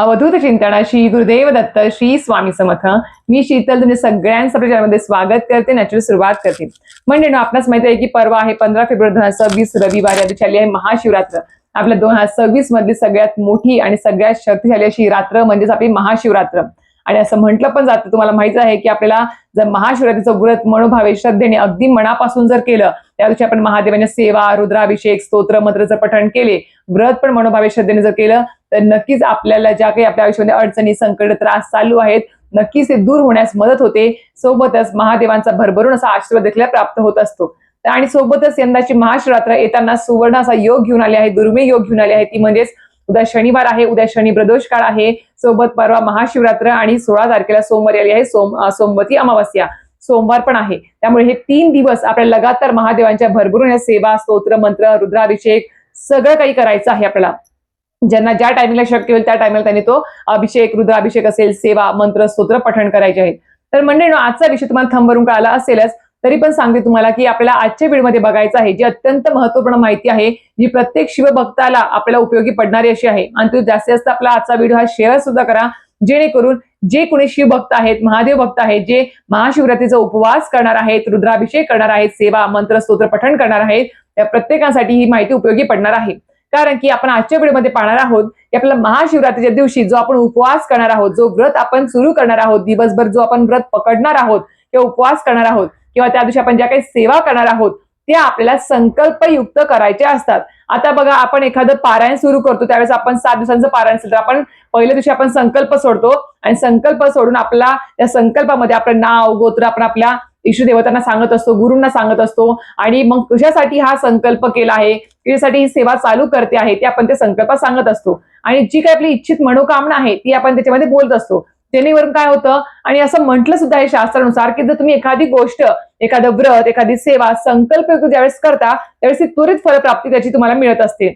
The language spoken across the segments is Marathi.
अवधूत चिंतन श्री गुरुदेव दत्त श्री स्वामी समर्थ. मी शीतल तुमच्या सगळ्यांचं प्रचारामध्ये मध्ये स्वागत करते. नॅचरल सुरुवात करते. म्हणजे आपणास माहिती आहे की परवा आहे पंधरा फेब्रुवारी दोन हजार सव्वीस रविवार. या दिवशी आली आहे महाशिवरात्र. आपल्या दोन हजार सव्वीस मधली सगळ्यात मोठी आणि सगळ्यात शक्तिशाली अशी रात्र म्हणजेच आपली महाशिवरात्र. आणि असं म्हटलं पण जातं. तुम्हाला माहीत आहे की आपल्याला जर महाशिवरात्रीचं व्रत मनोभावे श्रद्धेने अगदी मनापासून जर केलं त्या दिवशी आपण महादेवांच्या सेवा रुद्राभिषेक स्तोत्र मंत्राचं पठण केले. व्रत पण मनोभावे श्रद्धेने जर केलं तर नक्कीच आपल्याला ज्या काही आपल्या आयुष्यामध्ये अडचणी संकट त्रास चालू आहेत नक्कीच ते दूर होण्यास मदत होते. सोबतच महादेवांचा भरभरून असा आशीर्वाद देखील प्राप्त होत असतो. आणि सोबतच यंदाची महाशिवरात्र येताना सुवर्ण असा योग घेऊन आले आहे दुर्मिळ योग घेऊन आले आहे ती म्हणजेच उद्या शनिवार आहे उद्या शनी प्रदोष काळ आहे. सोबत परवा महाशिवरात्र आणि सोळा तारखेला सोमवारी आली आहे सोम सोमवती अमावस्या. सोमवार पण आहे. त्यामुळे हे तीन दिवस आपल्याला लगातार महादेवांच्या भरभरून या सेवा स्तोत्र मंत्र रुद्राभिषेक सगळं काही करायचं आहे आपल्याला. ज्यांना ज्या टायमिंगला शक्य होईल त्या टायमिंगला त्यांनी तो अभिषेक रुद्राभिषेक असेल सेवा मंत्र स्तोत्र पठण करायचे आहेत. तर म्हणजे आजचा विषय तुम्हाला थंबरून कळाला असेलच तरी पण सांगते तुम्हाला की आपल्याला आजच्या व्हिडिओमध्ये बघायचं आहे जी अत्यंत महत्त्वपूर्ण माहिती आहे जी प्रत्येक शिवभक्ताला आपल्याला उपयोगी पडणारी अशी आहे. आणि तुम्ही जास्तीत जास्त आपला आजचा व्हिडिओ हा शेअर सुद्धा करा जेणेकरून जे कोणी शिवभक्त आहेत महादेव भक्त आहेत जे महाशिवरात्रीचा उपवास करणार आहेत रुद्राभिषेक करणार आहेत सेवा मंत्र स्तोत्र पठण करणार आहेत त्या प्रत्येकासाठी ही माहिती उपयोगी पडणार आहे. कारण की आपण आजच्या व्हिडिओमध्ये पाहणार आहोत की आपल्याला महाशिवरात्रीच्या दिवशी जो आपण उपवास करणार आहोत जो व्रत आपण सुरू करणार आहोत दिवसभर जो आपण व्रत पकडणार आहोत किंवा उपवास करणार आहोत किंवा त्या दिवशी आपण ज्या काही सेवा करणार आहोत त्या आपल्याला संकल्पयुक्त करायच्या असतात. आता बघा आपण एखादं पारायण सुरू करतो त्यावेळेस आपण सात दिवसांचं पारायण असेल तर आपण पहिल्या दिवशी आपण संकल्प सोडतो आणि संकल्प सोडून आपला त्या संकल्पामध्ये आपलं नाव गोत्र आपण आपल्या इष्ट देवतांना सांगत असतो गुरूंना सांगत असतो आणि मग कशासाठी हा संकल्प केला आहे कशासाठी ही सेवा चालू करते आहे ते आपण त्या संकल्पात सांगत असतो. आणि जी काही आपली इच्छित मनोकामना आहे ती आपण त्याच्यामध्ये बोलत असतो. जेणेकरून काय होतं? आणि असं म्हटलं सुद्धा आहे शास्त्रानुसार की जर तुम्ही एखादी गोष्ट एखादं व्रत एखादी सेवा संकल्प ज्यावेळेस करता त्यावेळेस ती त्वरित फलप्राप्ती त्याची तुम्हाला मिळत असते.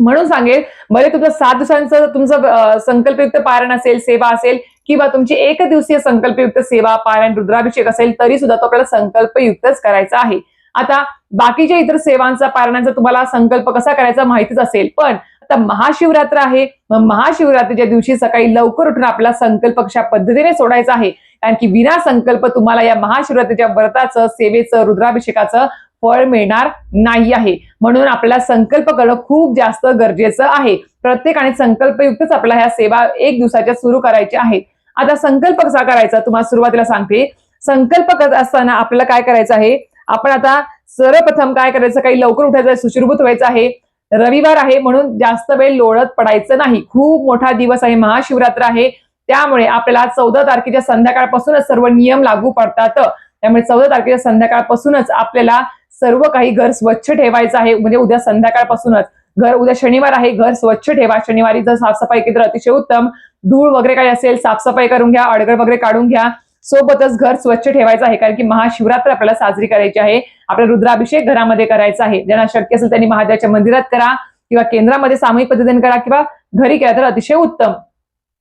म्हणून सांगेल भले तुमचं सात दिवसांचं तुमचं संकल्पयुक्त पारायण असेल सेवा असेल किंवा तुमची एक दिवसीय संकल्पयुक्त सेवा पारायण रुद्राभिषेक असेल तरी सुद्धा तो आपल्याला संकल्पयुक्तच करायचा आहे. आता बाकीच्या इतर सेवांचा पारण्याचा तुम्हाला संकल्प कसा करायचा माहितीच असेल पण आता महाशिवरात्र आहे. मग महाशिवरात्रीच्या दिवशी सकाळी लवकर उठून आपला संकल्प कशा पद्धतीने सोडायचा आहे? कारण की विना संकल्प तुम्हाला या महाशिवरात्रीच्या व्रताचं सेवेचं रुद्राभिषेकाचं फळ मिळणार नाही आहे. म्हणून आपल्याला संकल्प करणं खूप जास्त गरजेचं आहे. प्रत्येकाने संकल्पयुक्तच आपला ह्या सेवा एक दिवसाच्या सुरू करायच्या आहेत. आता संकल्प कसा करायचा? तुम्हाला सुरुवातीला सांगते. संकल्प करत असताना आपल्याला काय करायचं आहे? आपण आता सर्वप्रथम काय करायचं? काही लवकर उठायचं आहे, सुश्रुभूत व्हायचं आहे. रविवार आहे म्हणून जास्त वेळ लोळत पडायचं नाही. खूप मोठा दिवस आहे महाशिवरात्र आहे. त्यामुळे आपल्याला चौदा तारखेच्या संध्याकाळपासूनच सर्व नियम लागू पडतात. त्यामुळे चौदा तारखेच्या संध्याकाळपासूनच आपल्याला सर्व काही घर स्वच्छ ठेवायचं आहे. म्हणजे उद्या संध्याकाळपासूनच घर उद्या शनिवार आहे घर स्वच्छ ठेवा. शनिवारी जर साफसफाई केली तर अतिशय उत्तम धूळ वगैरे काही असेल साफसफाई करून घ्या अडगळ वगैरे काढून घ्या. सोबतच घर स्वच्छ ठेवायचं आहे कारण की महाशिवरात्र आपल्याला साजरी करायची आहे. आपला रुद्राभिषेक घरामध्ये करायचा आहे. ज्यांना शक्य असेल त्यांनी महादेवाच्या मंदिरात करा किंवा केंद्रामध्ये सामूहिक पद्धतीने करा किंवा घरी केला तर अतिशय उत्तम.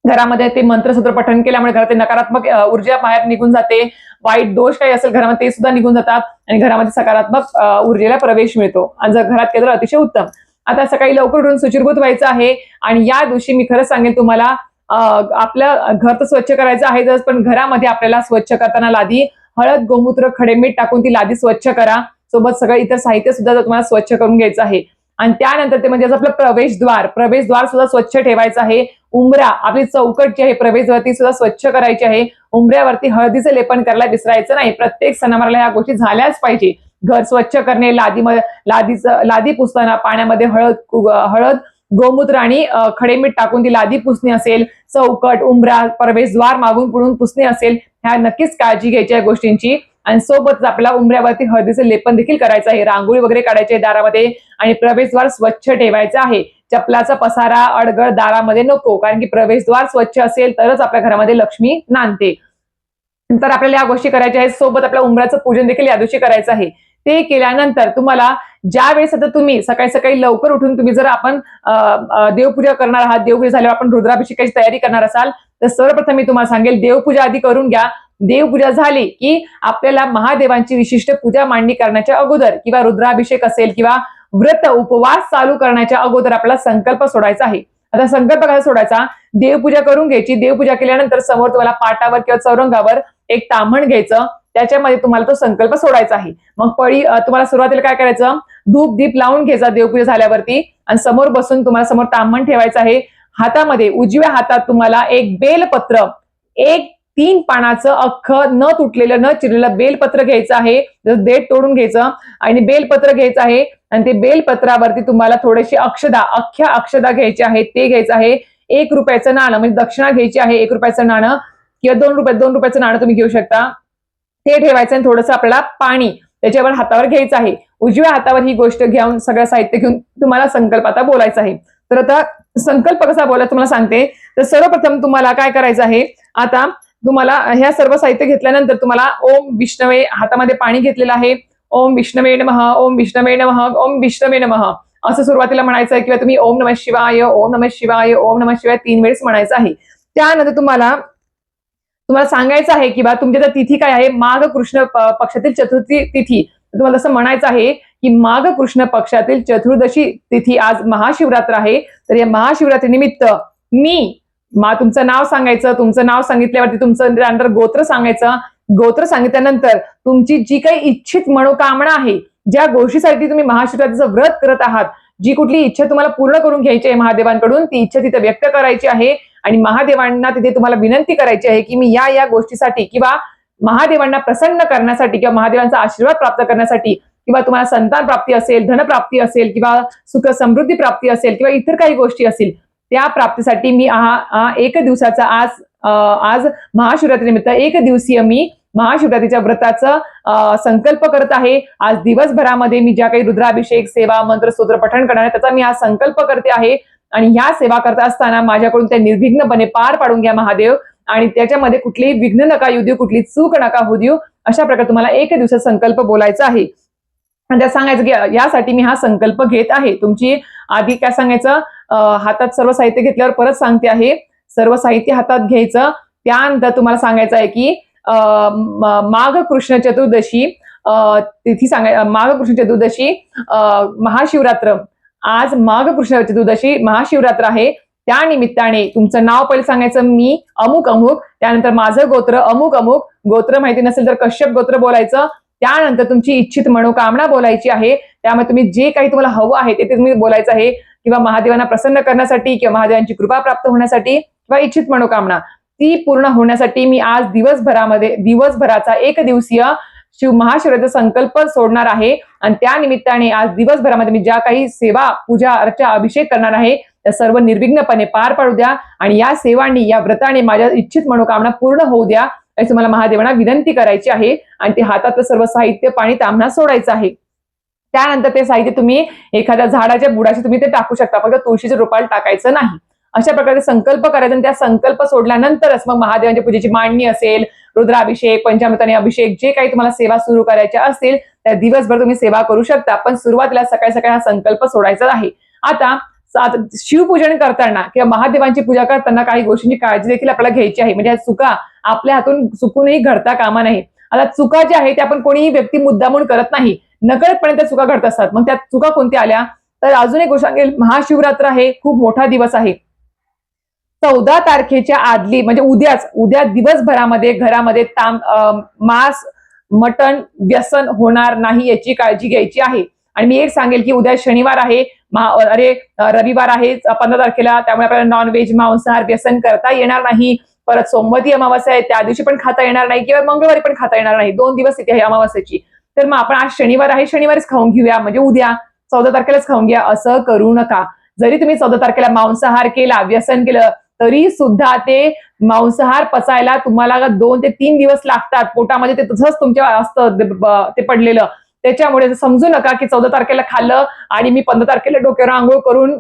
घरामध्ये ते मंत्रसूत्र पठण केल्यामुळे घरात नकारात्मक ऊर्जा बाहेर निघून जाते. वाईट दोष काही असेल घरामध्ये ते सुद्धा निघून जातात आणि घरामध्ये सकारात्मक ऊर्जेला प्रवेश मिळतो. आणि जर घरात केलं तर अतिशय उत्तम. आता सकाळी लवकर उठून सुचिरभूत व्हायचं आहे. आणि या दिवशी मी खरं सांगेन तुम्हाला आपलं घर तर स्वच्छ करायचं आहेच पण घरामध्ये आपल्याला स्वच्छ करताना लादी हळद गोमूत्र खडेमीठ टाकून ती लादी स्वच्छ करा. सोबत सगळं इतर साहित्य सुद्धा तुम्हाला स्वच्छ करून घ्यायचं आहे. आणि त्यानंतर ते म्हणजे आपलं प्रवेशद्वार प्रवेशद्वार सुद्धा स्वच्छ ठेवायचं आहे. उंबरा आपली चौकट जी आहे प्रवेशद्वार सुद्धा स्वच्छ करायची आहे. उंबऱ्यावरती हळदीचं लेपन करायला विसरायचं नाही. प्रत्येक सणावाराला ह्या गोष्टी झाल्याच पाहिजे. घर स्वच्छ करणे लादीमध्ये लादीचं लादी पुसताना पाण्यामध्ये हळद हळद गोमूत्र आणि खडे खडेमीठ टाकून ती लादी पुसणे असेल चौकट उंबरा प्रवेशद्वार मागून पुढून पुसणे असेल ह्या नक्कीच काळजी घ्यायची गोष्टींची. आणि सोबतच आपल्याला उमऱ्यावरती हळदीचं लेपन देखील करायचं आहे. रांगोळी वगैरे काढायची आहे दारामध्ये आणि प्रवेशद्वार स्वच्छ ठेवायचं आहे. चपलाचा पसारा अडगळ दारामध्ये नको कारण की प्रवेशद्वार स्वच्छ असेल तरच आपल्या घरामध्ये लक्ष्मी नांदते. तर आपल्याला या गोष्टी करायच्या आहेत. सोबत आपल्या उमऱ्याचं पूजन देखील या दिवशी करायचं आहे. ते केल्यानंतर तुम्हाला ज्या वेळेस आता तुम्ही सकाळी सकाळी लवकर उठून तुम्ही जर आपण देवपूजा करणार आहात देवपूजा झाल्यावर आपण रुद्राभिषेकाची तयारी करणार असाल तर सर्वप्रथम मी तुम्हाला सांगेल देवपूजा आधी करून घ्या. देवपूजा झाली की आपल्याला महादेवांची विशिष्ट पूजा मांडणी करण्याच्या अगोदर किंवा रुद्राभिषेक असेल किंवा व्रत उपवास चालू करण्याच्या अगोदर आपला संकल्प सोडायचा आहे. आता संकल्प कसा सोडायचा? देवपूजा करून घ्यायची. देवपूजा केल्यानंतर समोर तुम्हाला पाटावर किंवा चौरंगावर एक ताम्हण घ्यायचं. त्याच्यामध्ये तुम्हाला तो संकल्प सोडायचा आहे. मग पळी तुम्हाला सुरुवातीला काय करायचं? धूप दीप लावून घ्यायचा देवपूजा झाल्यावरती आणि समोर बसून तुम्हाला समोर तामण ठेवायचं आहे. हातामध्ये उजव्या हातात तुम्हाला एक बेलपत्र एक तीन पानाचं अख्ख न तुटलेलं न चिरलेलं बेलपत्र घ्यायचं आहे. जसं देठ तोडून घ्यायचं आणि बेलपत्र घ्यायचं आहे आणि ते बेलपत्रावरती तुम्हाला थोडेसे अक्षदा अख्ख्या अक्षदा घ्यायचे आहेत ते घ्यायचं आहे एक रुपयाचं नाणं म्हणजे दक्षिणा घ्यायची आहे एक रुपयाचं नाणं किंवा दोन रुपयात दोन रुपयाचं नाणं तुम्ही घेऊ शकता. ते ठेवायचं आणि थोडंसं आपल्याला पाणी त्याच्यावर हातावर घ्यायचं आहे. उजव्या हातावर ही गोष्ट घेऊन सगळं साहित्य घेऊन तुम्हाला संकल्प आता बोलायचा आहे. तर आता संकल्प कसा बोलायचा तुम्हाला सांगते. तर सर्वप्रथम तुम्हाला काय करायचं आहे? आता तुम्हाला ह्या सर्व साहित्य घेतल्यानंतर तुम्हाला ओम विष्णवे हातामध्ये पाणी घेतलेलं आहे. ओम विष्णवे नमः ओम विष्णवे नमः ओम विष्णवे नमः. असं सुरुवातीला म्हणायचं आहे किंवा तुम्ही ओम नमः शिवाय ओम नमः शिवाय ओम नमः शिवाय तीन वेळेस म्हणायचं आहे. त्यानंतर तुम्हाला तुम्हाला सांगायचं आहे की बा तुमच्या त्या तिथी काय आहे? माघ कृष्ण पक्षातील चतुर्थी तिथी. तुम्हाला असं म्हणायचं आहे की माघ कृष्ण पक्षातील चतुर्दशी तिथी आज महाशिवरात्र आहे. तर या महाशिवरात्री निमित्त मी मा तुमचं नाव सांगायचं तुमचं नाव सांगितल्यावरती तुमचं गोत्र सांगायचं. गोत्र सांगितल्यानंतर तुमची जी काही इच्छित मनोकामना आहे ज्या गोष्टीसाठी तुम्ही महाशिवरात्रीचं व्रत करत आहात जी कुठली इच्छा तुम्हाला पूर्ण करून घ्यायची आहे महादेवांकडून ती इच्छा तिथे व्यक्त करायची आहे. आणि महादेवांना तिथे तुम्हाला विनंती करायची आहे की मी या या गोष्टीसाठी किंवा महादेवांना प्रसन्न करण्यासाठी किंवा महादेवांचा आशीर्वाद प्राप्त करण्यासाठी किंवा तुम्हाला संतान प्राप्ती असेल धनप्राप्ती असेल किंवा सुख समृद्धी प्राप्ती असेल किंवा इतर काही गोष्टी असतील त्या प्राप्तीसाठी मी हा एक दिवसाचा आज आज महाशिवरात्री निमित्त एक दिवसीय मी महाशिवरात्रीच्या व्रताचं संकल्प करत आहे. आज दिवसभरामध्ये मी ज्या काही रुद्राभिषेक सेवा मंत्र स्तोत्र पठण करणार आहे त्याचा मी हा संकल्प करते आहे. आणि ह्या सेवा करत असताना माझ्याकडून त्या निर्विघ्नपणे पार पाडून घ्या महादेव. आणि त्याच्यामध्ये कुठलीही विघ्न नका येऊ देऊ कुठली चूक नका होऊ देऊ. अशा प्रकारे तुम्हाला एक दिवसात संकल्प बोलायचा आहे. आणि त्यात सांगायचं की यासाठी मी हा संकल्प घेत आहे. तुमची आधी काय सांगायचं हातात सर्व साहित्य घेतल्यावर परत सांगते आहे. सर्व साहित्य हातात घ्यायचं. त्यानंतर तुम्हाला सांगायचं आहे की माघ कृष्ण चतुर्दशी अं, तिथी सांगाय माघ कृष्ण चतुर्दशी अं, महाशिवरात्र. आज माघ कृष्ण चतुर्दशी महाशिवरात्र आहे. त्या निमित्ताने तुमचं नाव पहिले सांगायचं मी अमुक अमुक त्यानंतर माझं गोत्र अमुक अमुक. गोत्र माहिती नसेल तर कश्यप गोत्र बोलायचं. त्यानंतर तुमची इच्छित मनोकामना बोलायची आहे. त्यामुळे तुम्ही जे काही तुम्हाला हवं आहे ते तुम्ही बोलायचं आहे. किंवा महादेवांना प्रसन्न करण्यासाठी किंवा महादेवांची कृपा प्राप्त होण्यासाठी किंवा इच्छित मनोकामना ती पूर्ण होण्यासाठी मी आज दिवसभरामध्ये दिवसभराचा एक दिवसीय शिव महाशिवराचा संकल्प सोडणार आहे. आणि त्या निमित्ताने आज दिवसभरामध्ये मी ज्या काही सेवा पूजा अर्चा अभिषेक करणार आहे त्या सर्व निर्विघ्नपणे पार पाडू द्या. आणि या सेवांनी या व्रताने माझ्या इच्छित मनोकामना पूर्ण होऊ द्या. अशी तुम्हाला महादेवांना विनंती करायची आहे. आणि ते हातातलं सर्व साहित्य पाणी तांबणा सोडायचं आहे. त्यानंतर ते साहित्य तुम्ही एखाद्या झाडाच्या बुडाशी तुम्ही ते टाकू शकता. फक्त तुळशीच्या रोपाला टाकायचं नाही. अशा प्रकारे संकल्प करायचा आणि त्या संकल्प सोडल्यानंतरच मग महादेवांच्या पूजेची मांडणी असेल रुद्राभिषेक पंचामृताने अभिषेक जे काही तुम्हाला सेवा सुरू करायच्या असतील त्या दिवसभर तुम्ही सेवा करू शकता. पण सुरुवातीला सकाळी सकाळी हा संकल्प सोडायचा आहे आता शिवपूजन करताना किंवा महादेवांची पूजा करताना काही गोष्टींची काळजी देखील आपल्याला घ्यायची आहे. म्हणजे या चुका आपल्या हातून चुकूनही घडता कामा नाही आता चुका ज्या आहेत त्या आपण कोणीही व्यक्ती मुद्दामून करत नाही. नकळतपणे त्या चुका घडत असतात. मग त्या चुका कोणत्या आल्या? तर अजून एक गोष्ट सांगेल. महाशिवरात्र आहे. खूप मोठा दिवस आहे. चौदा तारखेच्या आदली म्हणजे उद्याच उद्या दिवसभरामध्ये घरामध्ये ताम मांस मटण व्यसन होणार नाही याची काळजी घ्यायची आहे. आणि मी एक सांगेल की उद्या शनिवार आहे महा अरे रविवार आहे पंधरा तारखेला त्यामुळे आपल्याला नॉनव्हेज मांसाहार व्यसन करता येणार नाही. परत सोमवती अमावस्या आहे त्या दिवशी पण खाता येणार नाही किंवा मंगळवारी पण खाता येणार नाही. दोन दिवस इथे आहे अमावस्याची. तर मग आपण आज शनिवार आहे शनिवारीच खाऊन घेऊया म्हणजे उद्या चौदा तारखेलाच खाऊन घ्या असं करू नका. जरी तुम्ही चौदा तारखेला मांसाहार केला व्यसन केलं तरी सुद्धा ते मांसाहार पचायला तुम्हाला दोन ते तीन दिवस लागतात. पोटामध्ये ते तसंच तुमच्या असतं ते पडलेलं. त्याच्यामुळे समजू नका की चौदा तारखेला खाल्लं आणि मी पंधरा तारखेला डोक्यावर आंघोळ करून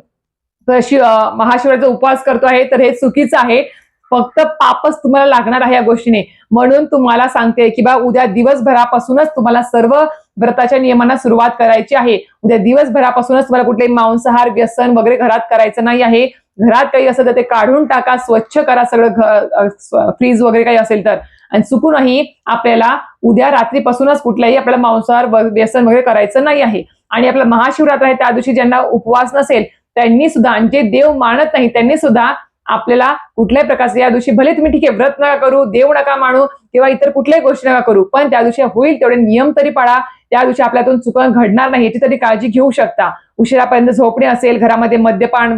शिव महाशिवराचा उपवास करतो आहे तर हे चुकीचं आहे. फक्त पापच तुम्हाला लागणार आहे या गोष्टीने. म्हणून तुम्हाला सांगते की बा उद्या दिवसभरापासूनच तुम्हाला सर्व व्रताच्या नियमांना सुरुवात करायची आहे. उद्या दिवसभरापासूनच तुम्हाला कुठले मांसाहार व्यसन वगैरे घरात करायचं नाही आहे. घरात काही असेल तर ते काढून टाका स्वच्छ करा सगळं फ्रीज वगैरे काही असेल तर. आणि चुकूनही आपल्याला उद्या रात्रीपासूनच कुठल्याही आपल्याला मांसाहार व्यसन वगैरे करायचं नाही आहे. आणि आपला महाशिवरात्र आहे त्या दिवशी ज्यांना उपवास नसेल त्यांनी सुद्धा आणि जे देव मानत नाही त्यांनी सुद्धा आपल्याला कुठल्याही प्रकारचे या दिवशी भले तुम्ही ठीक आहे व्रत नका करू देव नका मानू किंवा इतर कुठल्याही गोष्टी नका करू पण त्या दिवशी होईल तेवढे नियम तरी पाळा. त्या दिवशी आपल्यातून चुकून घडणार नाही याची तरी काळजी घेऊ शकता. उशिरापर्यंत झोपणे असेल घरामध्ये मद्यपान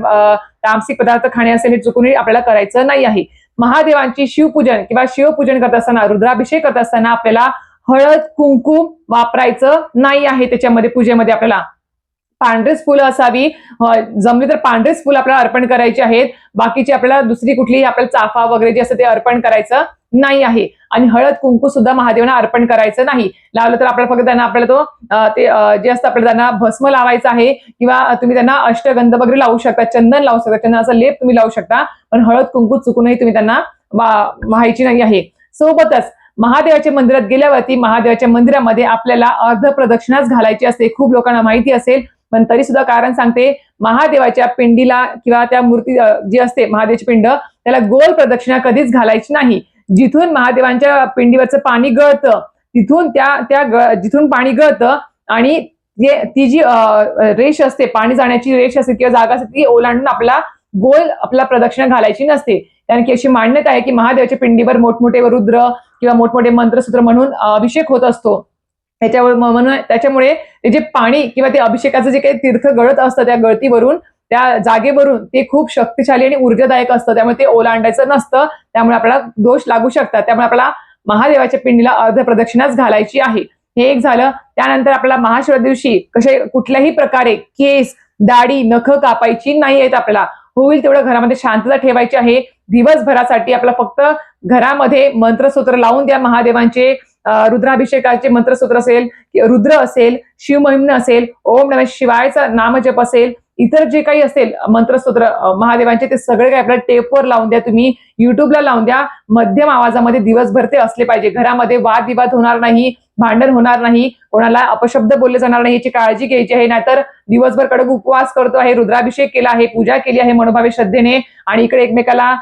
तामसिक पदार्थ खाणे असेल हे चुकूनही आपल्याला करायचं नाही आहे. महादेवांची शिवपूजन किंवा शिवपूजन करत असताना रुद्राभिषेक करत असताना आपल्याला हळद कुंकू वापरायचं नाही आहे. त्याच्यामध्ये पूजेमध्ये आपल्याला पांढरीच फुलं असावी. जमली तर पांढरेच फुलं आपल्याला अर्पण करायची आहेत. बाकीची आपल्याला दुसरी कुठलीही आपल्याला चाफा वगैरे जे असतं ते अर्पण करायचं नाही आहे. आणि हळद कुंकू सुद्धा महादेवांना अर्पण करायचं नाही. लावलं तर आपल्याला फक्त त्यांना आपल्याला तो ते जे असतं आपल्याला त्यांना भस्म लावायचं आहे किंवा तुम्ही त्यांना अष्टगंध वगैरे लावू शकता चंदन लावू शकता चंदनाचा लेप तुम्ही लावू शकता पण हळद कुंकू चुकूनही तुम्ही त्यांना व्हायची नाही आहे. सोबतच महादेवाच्या मंदिरात गेल्यावरती महादेवाच्या मंदिरामध्ये आपल्याला अर्ध प्रदक्षिणाच घालायची असते. खूप लोकांना माहिती असेल पण तरी सुद्धा कारण सांगते महादेवाच्या पिंडीला किंवा त्या मूर्ती जी असते महादेवाची पिंड त्याला गोल प्रदक्षिणा कधीच घालायची नाही. जिथून महादेवांच्या पिंडीवरचं पाणी गळतं तिथून त्या त्या जिथून पाणी गळतं आणि ती जी रेष असते पाणी जाण्याची रेष असते किंवा जागा असते ती ओलांडून आपला गोल आपला प्रदक्षिणा घालायची नसते. कारण की अशी मान्यता आहे की महादेवाच्या पिंडीवर मोठमोठे रुद्र किंवा मोठमोठे मंत्रसूत्र म्हणून अभिषेक होत असतो. त्याच्यावर म्हणून त्याच्यामुळे ते जे पाणी किंवा ते अभिषेकाचं जे काही तीर्थ गळत असतं त्या गळतीवरून त्या जागेवरून ते खूप शक्तिशाली आणि ऊर्जादायक असतं. त्यामुळे ते ओलांडायचं नसतं. त्यामुळे आपल्याला दोष लागू शकतात. त्यामुळे आपल्याला महादेवाच्या पिंडीला अर्ध प्रदक्षिणाच घालायची आहे. हे एक झालं. त्यानंतर आपल्याला महाशिवरा दिवशी कसे कुठल्याही प्रकारे केस दाढी नख कापायची नाही आहेत आपल्याला. होईल तेवढं घरामध्ये शांतता ठेवायची आहे. दिवसभरासाठी आपला फक्त घरामध्ये मंत्रसूत्र लावून द्या. महादेवांचे रुद्राभिषेकाचे मंत्रसूत्र असेल रुद्र असेल शिवमहिम्न असेल ओम नम शिवायचा नामजप असेल इतर जे काही असेल मंत्रस्तोत्र महादेवांचे ते सगळे काही आपल्याला टेपवर लावून द्या. तुम्ही युट्यूबला लावून द्या. मध्यम आवाजामध्ये दिवसभर ते असले पाहिजे. घरामध्ये वादविवाद होणार नाही भांडण होणार नाही कोणाला अपशब्द बोलले जाणार नाही याची काळजी घ्यायची आहे. नाहीतर दिवसभर कडक उपवास करतो आहे रुद्राभिषेक केला आहे पूजा केली आहे मनोभावे श्रद्धेने आणि इकडे एकमेकाला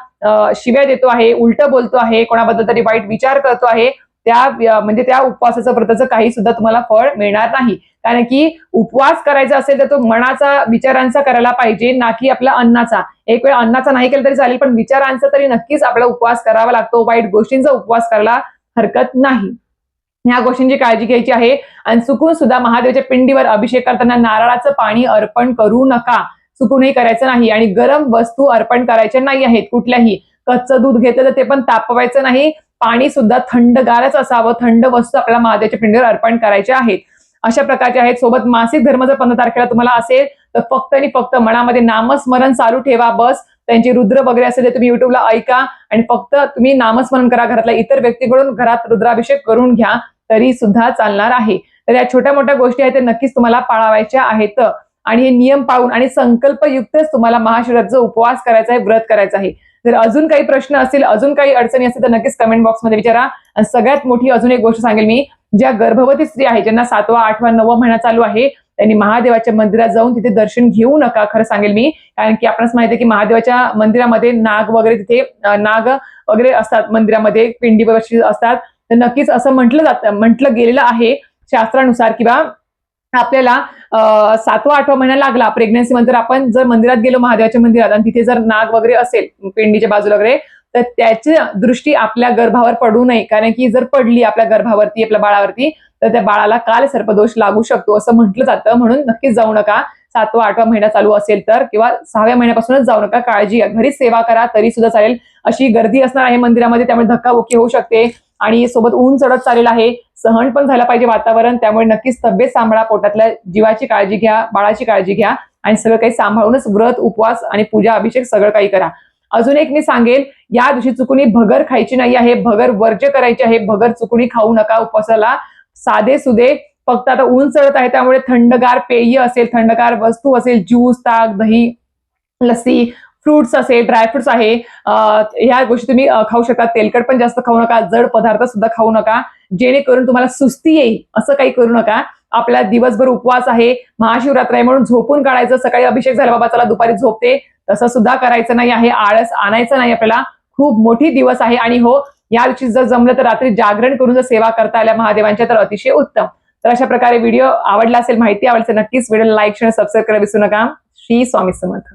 शिव्या देतो आहे उलट बोलतो आहे कोणाबद्दल तरी वाईट विचार करतो आहे. त्या म्हणजे त्या उपवासाचं व्रताचं काही सुद्धा तुम्हाला फळ मिळणार नाही. कारण की उपवास करायचा असेल तर तो मनाचा विचारांचा करायला पाहिजे ना की आपल्या अन्नाचा. एक वेळ अन्नाचा नाही केला तरी चालेल पण विचारांचा तरी नक्कीच आपला उपवास करावा लागतो. वाईट गोष्टींचा उपवास करायला हरकत नाही. ह्या गोष्टींची काळजी घ्यायची आहे. आणि चुकून सुद्धा महादेवाच्या पिंडीवर अभिषेक करताना नारळाचं पाणी अर्पण करू नका. चुकूनही करायचं नाही. आणि गरम वस्तू अर्पण करायच्या नाही आहेत कुठल्याही. कच्चं दूध घेतलं तर ते पण तापवायचं नाही. पाणी सुद्धा थंडगारच असावं. थंड वस्तू आपल्याला महादेवाच्या पिंडीवर अर्पण करायच्या आहेत. अशा प्रकारचे आहेत. सोबत मासिक धर्म जर पंधरा तारखेला तुम्हाला असेल तर फक्त आणि फक्त मनामध्ये नामस्मरण चालू ठेवा बस. त्यांची रुद्र वगैरे असेल ते तुम्ही युट्यूबला ऐका आणि फक्त तुम्ही नामस्मरण करा. घरातल्या इतर व्यक्तीकडून घरात रुद्राभिषेक करून घ्या तरी सुद्धा चालणार आहे. तर या छोट्या मोठ्या गोष्टी आहेत त्या नक्कीच तुम्हाला पाळावायच्या आहेत. आणि हे नियम पाळून आणि संकल्पयुक्तच तुम्हाला महाशिवरात्रीचा उपवास करायचा आहे व्रत करायचं आहे. जर अजून काही प्रश्न असतील अजून काही अडचणी असतील तर नक्कीच कमेंट बॉक्समध्ये विचारा. आणि सगळ्यात मोठी अजून एक गोष्ट सांगेल मी. ज्या गर्भवती स्त्री आहे ज्यांना सातवा आठवा नववा महिना चालू आहे त्यांनी महादेवाच्या मंदिरात जाऊन तिथे दर्शन घेऊ नका खरं सांगेल मी. कारण की आपणास माहिती आहे की महादेवाच्या मंदिरामध्ये नाग वगैरे तिथे नाग वगैरे असतात मंदिरामध्ये पिंडी वगैरे असतात. तर नक्कीच असं म्हटलं जातं म्हटलं गेलेलं आहे शास्त्रानुसार किंवा आपल्याला सातवा आठवा महिना लागला प्रेग्नन्सी नंतर आपण जर मंदिरात गेलो महादेवाच्या मंदिरात आणि तिथे जर नाग वगैरे असेल पिंडीच्या बाजूला वगैरे तर त्याची दृष्टी आपल्या गर्भावर पडू नये. कारण की जर पडली आपल्या गर्भावरती आपल्या बाळावरती तर त्या बाळाला काल सर्पदोष लागू शकतो असं म्हटलं जातं. म्हणून नक्कीच जाऊ नका. सातवा आठवा महिना चालू असेल तर किंवा सहाव्या महिन्यापासूनच जाऊ नका. काळजी घ्या. घरीच सेवा करा तरी सुद्धा चालेल. अशी गर्दी असणार आहे मंदिरामध्ये त्यामुळे धक्काबुक्की होऊ शकते. आणि सोबत ऊन चढत चालेल आहे. सहन पण झालं पाहिजे वातावरण. त्यामुळे नक्कीच तब्येत सांभाळा. पोटातल्या जीवाची काळजी घ्या बाळाची काळजी घ्या. आणि सगळं काही सांभाळूनच व्रत उपवास आणि पूजा अभिषेक सगळं काही करा. अजून एक मी सांगेल या दिवशी चुकुनी भगर खायची नाही आहे भगर वर्ज्य करायची आहे भगर चुकुनी खाऊ नका उपवासाला साधे सुदे फक्त आता ऊन चढत आहे त्यामुळे थंडगार पेय असेल थंडगार वस्तू असेल ज्यूस ताक दही लस्सी फ्रुट्स असेल ड्रायफ्रुट्स आहे ह्या गोष्टी तुम्ही खाऊ शकता. तेलकट पण जास्त खाऊ नका जड पदार्थ सुद्धा खाऊ नका. जेणेकरून तुम्हाला सुस्ती येईल असं काही करू नका. आपला दिवसभर उपवास आहे महाशिवरात्र आहे म्हणून झोपून काढायचं. सकाळी अभिषेक झाला बाबा चला दुपारी झोपते. तसं सुद्धा करायचं नाही आहे आळस आणायचं नाही आपल्याला. खूप मोठी दिवस आहे आणि हो या दिवशी जर जमलं तर रात्री जागरण करून जर सेवा करता आल्या महादेवांच्या तर अतिशय उत्तम. तर अशा प्रकारे व्हिडिओ आवडला असेल माहिती आवडली नक्कीच व्हिडिओ लाईक शेअर सबस्क्राईब करा विसरू नका. श्री स्वामी समर्थ.